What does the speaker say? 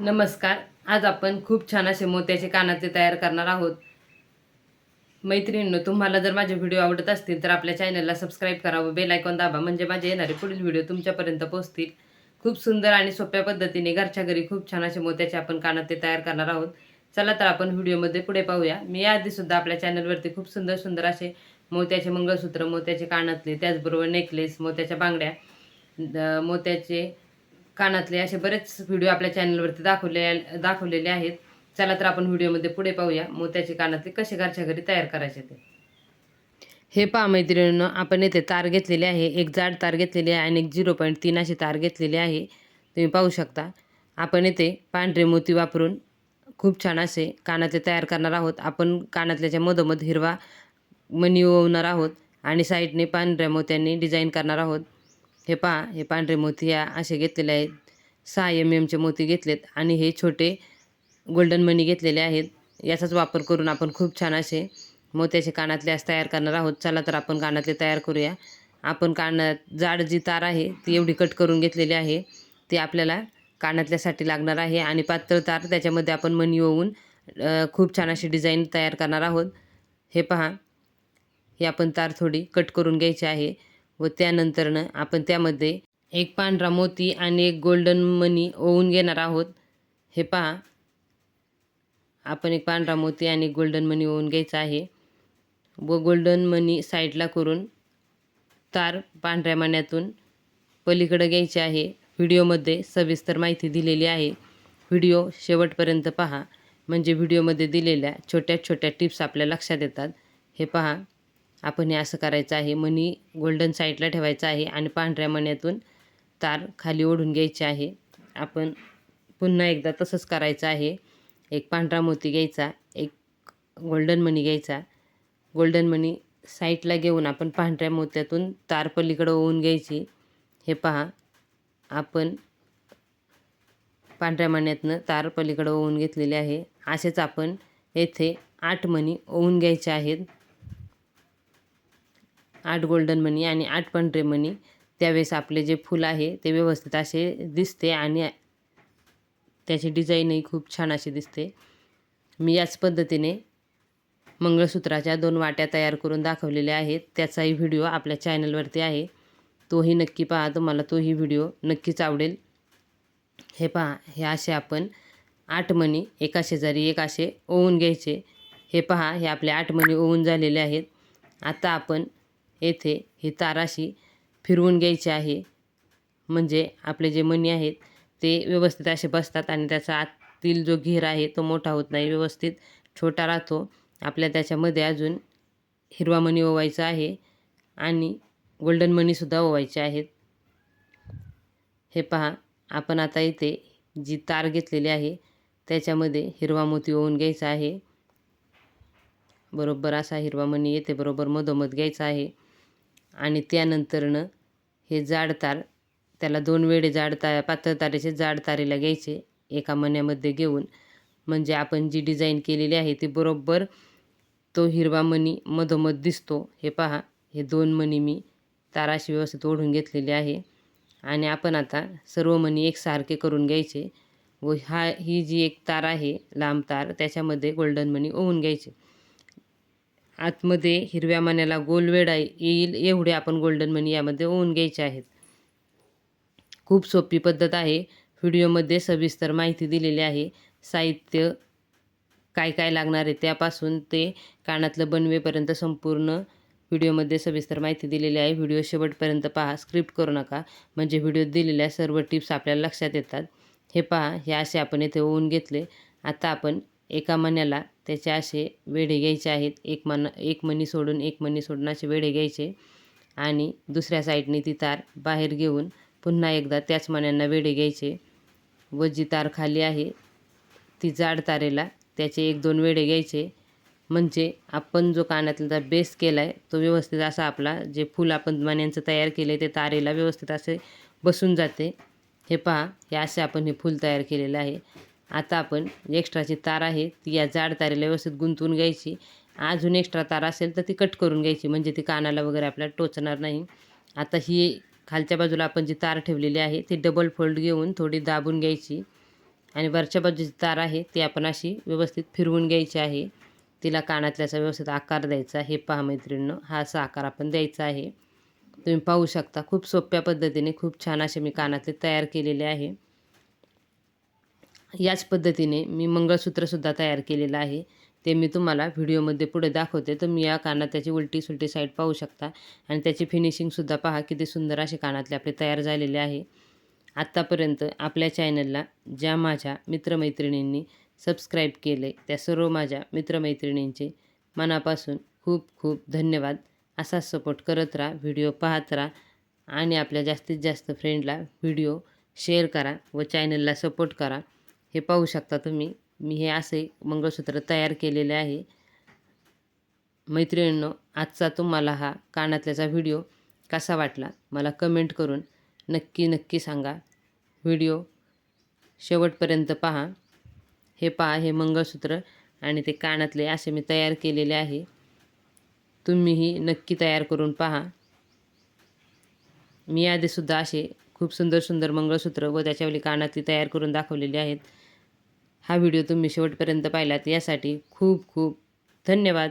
नमस्कार. आज आपण खूप छान असे मोत्याचे कानाचे तयार करणार आहोत. मैत्रिणींनो तुम्हाला जर माझे व्हिडिओ आवडत असतील तर आपल्या चॅनलला सबस्क्राईब करा व बेल आयकॉन दाबा म्हणजे माझे येणारे पुढील व्हिडिओ तुमच्यापर्यंत पोहोचतील. खूप सुंदर आणि सोप्या पद्धतीने घरच्या घरी खूप छान असे मोत्याचे आपण कानाते तयार करणार आहोत. चला तर आपण व्हिडिओमध्ये पुढे पाहूया. मी याआधी सुद्धा आपल्या चॅनलवरती खूप सुंदर सुंदर असे मोत्याचे मंगळसूत्र मोत्याचे कानातले त्याचबरोबर नेकलेस मोत्याच्या बांगड्या द- मोत्याचे कानातले असे बरेच व्हिडिओ आपल्या चॅनलवरती दाखवले दाखवलेले आहेत. चला तर आपण व्हिडिओमध्ये पुढे पाहूया. मोत्याचे कानातले कसे घरच्या घरी तयार करायचे ते. हे पहा मैत्रिणीनं आपण येथे तार घेतलेले आहे. एक जाड तार घेतलेली आहे आणि एक झिरो पॉईंट तीन अशी तार घेतलेली आहे. तुम्ही पाहू शकता. आपण येथे पांढरे मोती वापरून खूप छान असे कानातले तयार करणार आहोत. आपण कानातल्याच्या मधोमध हिरवा मणी ओवणार आहोत आणि साईडने पांढऱ्या मोत्यांनी डिझाईन करणार आहोत. हे पहा हे पांढरे मोती या असे घेतलेले आहेत. सहा एम एमचे मोती घेतलेत आणि हे छोटे गोल्डन मणी घेतलेले आहेत. याचाच वापर करून आपण खूप छान असे मोत्याचे कानातले आज तयार करणार आहोत. चला तर आपण कानातले तयार करूया. आपण कानात जाड जी तार आहे ती एवढी कट करून घेतलेली आहे. ती आपल्याला कानातल्यासाठी लागणार आहे आणि पातळ तार त्याच्यामध्ये आपण मणी ओवून खूप छान अशी डिझाईन तयार करणार आहोत. हे पहा ही आपण तार थोडी कट करून घ्यायची आहे. व त्यानंतरनं आपण त्यामध्ये एक पांढरा मोती आणि एक गोल्डन मनी ओवून घेणार आहोत. हे पहा. आपण एक पांढरा मोती आणि एक गोल्डन मनी ओवून घ्यायचा आहे. व गोल्डन मनी साईडला करून तार पांढऱ्या मण्यातून पलीकडं घ्यायचे आहे. व्हिडिओमध्ये सविस्तर माहिती दिलेली आहे. व्हिडिओ शेवटपर्यंत पहा. म्हणजे व्हिडिओमध्ये दिलेल्या छोट्या छोट्या टिप्स आपल्या लक्षात येतात. हे पहा. आपण हे असं करायचं आहे. मणी गोल्डन साईडला ठेवायचं आहे आणि पांढऱ्या मण्यातून तार खाली ओढून घ्यायची आहे. आपण पुन्हा एकदा तसंच करायचं आहे. एक पांढरा मोती घ्यायचा एक गोल्डन मणी घ्यायचा. गोल्डन मणी साईडला घेऊन आपण पांढऱ्या मोत्यातून तार पलीकडं ओवून घ्यायची. हे पहा आपण पांढऱ्या मण्यातनं तार पलीकडं ओवून घेतलेले आहे. असेच आपण येथे आठ मणी ओवून घ्यायचे आहेत. आठ गोल्डन मणी आणि आठ पांढरे मनी त्यावेळेस आपले जे फूल आहे ते व्यवस्थित असे दिसते आणि त्याची डिझाईनही खूप छान अशी दिसते. मी याच पद्धतीने मंगळसूत्राच्या दोन वाट्या तयार करून दाखवलेल्या आहेत. त्याचाही व्हिडिओ आपल्या चॅनलवरती आहे. तोही नक्की पहा तुम्हाला तोही व्हिडिओ नक्कीच आवडेल. हे पहा हे असे आपण आठ मणी एका शेजारी एक असे ओवून घ्यायचे. हे पहा हे आपले आठ मणी ओवून झालेले आहेत. आता आपण येथे ही ताराशी फिरवून घ्यायची आहे. म्हणजे आपले जे मणी आहेत ते व्यवस्थित असे बसतात आणि त्याचा आतील जो घेर आहे तो मोठा होत नाही. व्यवस्थित छोटा राहतो. आपल्या त्याच्यामध्ये अजून हिरवा मणी ओवायचा आहे आणि गोल्डन मणीसुद्धा ओवायचे आहेत. हे पहा आपण आता इथे जी तार घेतलेली आहे त्याच्यामध्ये हिरवा मोती ओवून घ्यायचा आहे. बरोबर असा हिरवा मणी येते बरोबर मधोमध घ्यायचा आहे. आणि त्यानंतरनं हे जाड तार त्याला दोन वेळे जाड ता पातळ तारेचे जाड तारेला घ्यायचे एका मण्यामध्ये घेऊन. म्हणजे आपण जी डिझाईन केलेली आहे ती बरोबर तो हिरवा मणी मधोमध दिसतो. हे पहा हे दोन मणी मी ताराशी व्यवस्थित ओढून घेतलेले आहे. आणि आपण आता सर्व मणी एकसारखे करून घ्यायचे व हा ही जी एक तार आहे लांब तार त्याच्यामध्ये गोल्डन मणी ओवून घ्यायचे. आतमध्ये हिरव्या मण्याला गोलवेडा येईल एवढे आपण गोल्डन मनी यामध्ये ओवून घ्यायचे आहेत. खूप सोपी पद्धत आहे. व्हिडिओमध्ये सविस्तर माहिती दिलेली आहे. साहित्य काय काय लागणार आहे त्यापासून ते कानातलं बनवेपर्यंत संपूर्ण व्हिडिओमध्ये सविस्तर माहिती दिलेली आहे. व्हिडिओ शेवटपर्यंत पहा स्क्रिप्ट करू नका. म्हणजे व्हिडिओत दिलेल्या सर्व टिप्स आपल्याला लक्षात येतात. हे पहा हे असे आपण येथे ओवून घेतले. आता आपण एका मण्याला त्याचे असे वेढे घ्यायचे आहेत. एक मन एक मणी सोडून एक मणी सोडून असे वेढे घ्यायचे. आणि दुसऱ्या साईडने ती तार बाहेर घेऊन पुन्हा एकदा त्याच मण्यांना वेढे घ्यायचे. व जी तार खाली आहे ती जाड तारेला त्याचे एक दोन वेढे घ्यायचे. म्हणजे आपण जो कानातला बेस केला आहे तो व्यवस्थित असा आपला जे फूल आपण मण्यांचं तयार केलं आहे ते तारेला व्यवस्थित असे बसून जाते. हे पहा हे असे आपण हे फूल तयार केलेलं आहे. आता आपण एक्स्ट्राची तार आहे ती या जाड तारेला व्यवस्थित गुंतवून घ्यायची. अजून एक्स्ट्रा तार असेल तर ती कट करून घ्यायची म्हणजे ती कानाला वगैरे आपल्याला टोचणार नाही. आता ही खालच्या बाजूला आपण जी तार ठेवलेली आहे ती डबल फोल्ड घेऊन थोडी दाबून घ्यायची. आणि वरच्या बाजूची तार आहे ती आपण अशी व्यवस्थित फिरवून घ्यायची आहे. तिला कानातल्याचा व्यवस्थित आकार द्यायचा हे पहा मैत्रिणीनं हा असा आकार आपण द्यायचा आहे. तुम्ही पाहू शकता खूप सोप्या पद्धतीने खूप छान असे मी कानातले तयार केलेले आहे. याच पद्धतीने मी मंगळसूत्रसुद्धा तयार केलेलं आहे. ते मी तुम्हाला व्हिडिओमध्ये पुढे दाखवते. तर मी या कानात त्याची उलटी सुलटी साईड पाहू शकता. आणि त्याची फिनिशिंगसुद्धा पहा किती सुंदर असे कानातले आपले तयार झालेले आहे. आत्तापर्यंत आपल्या चॅनलला ज्या माझ्या मित्रमैत्रिणींनी सबस्क्राईब केले त्या सर्व माझ्या मित्रमैत्रिणींचे मनापासून खूप खूप धन्यवाद. असाच सपोर्ट करत राहा व्हिडिओ पाहत राहा आणि आपल्या जास्तीत जास्त फ्रेंडला व्हिडिओ शेअर करा व चॅनलला सपोर्ट करा. हे पाहू शकता तुम्ही. मी हे असे मंगळसूत्र तयार केलेले आहे. मैत्रिणींनो आजचा तुम्हाला हा कानातल्याचा व्हिडिओ कसा वाटला मला कमेंट करून नक्की नक्की सांगा. व्हिडिओ शेवटपर्यंत पहा. हे पहा हे मंगळसूत्र आणि ते कानातले असे मी तयार केलेले आहे. तुम्हीही नक्की तयार करून पहा. मी आधीसुद्धा असे खूप सुंदर सुंदर मंगळसूत्र व त्याच्यावरली कानातली तयार करून दाखवलेली आहेत. हा व्हिडिओ तुम्ही शेवटपर्यंत पाहिलात. यासाठी खूप खूप धन्यवाद.